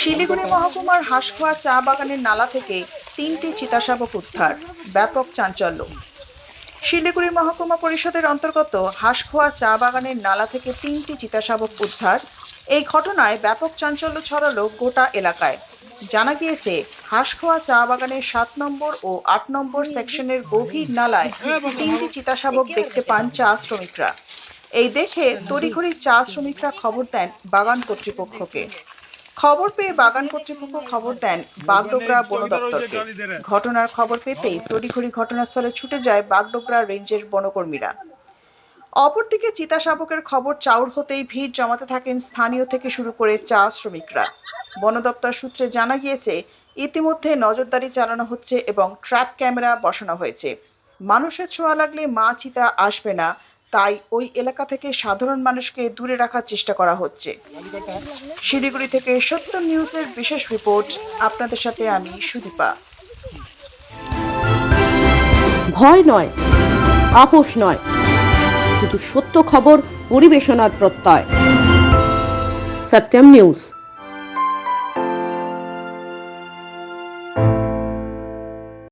শিলিগুড়ি মহকুমার হাঁসখোয়া চা বাগানের নালা থেকে তিনটি চিতাশাবক উদ্ধার। ব্যাপক চাঞ্চল্য। শিলিগুড়ি মহকুমা পরিষদের অন্তর্গত হাঁসখোয়া চা বাগানের নালা থেকে তিনটি চিতাশাবক উদ্ধার। এই ঘটনায় ব্যাপক চাঞ্চল্য ছড়ালো গোটা এলাকায়। জানা গিয়েছে, হাঁসখোয়া চা বাগানের সাত নম্বর ও আট নম্বর সেকশনের গভীর নালায় তিনটি চিতাশাবক দেখতে পান চা শ্রমিকরা। এই দেখে তড়িঘড়ি চা শ্রমিকরা খবর দেন বাগান কর্তৃপক্ষকে। খবর পেয়ে বাগান কর্তৃপক্ষ খবর দেন বাগডোগরা বন দপ্তরকে। ঘটনার খবর পেতেই তড়িঘড়ি ঘটনাস্থলে ছুটে যায় বাগডোগরা রেঞ্জের বনকর্মীরা। অপরদিকে চিতা শাবকের খবর চাউর হতেই ভিড় জমাতে থাকেন স্থানীয় থেকে শুরু করে চা শ্রমিকরা। বন দপ্তর সূত্রে জানা গিয়েছে ইতিমধ্যে নজরদারি চালানো হচ্ছে এবং ট্র্যাপ ক্যামেরা বসানো হয়েছে। মানুষের ছোঁয়া লাগলে মা চিতা আসবে না তাই ওই এলাকা থেকে সাধারণ মানুষকে দূরে রাখার চেষ্টা করা হচ্ছে। শিলিগুড়ি থেকে সত্য নিউজের বিশেষ রিপোর্ট, আপনাদের সাথে আমি সুদীপা। ভয় নয়, আপোষ নয়, শুধু সত্য খবর, পরিবেশনার প্রত্যয়। সত্যম নিউজ।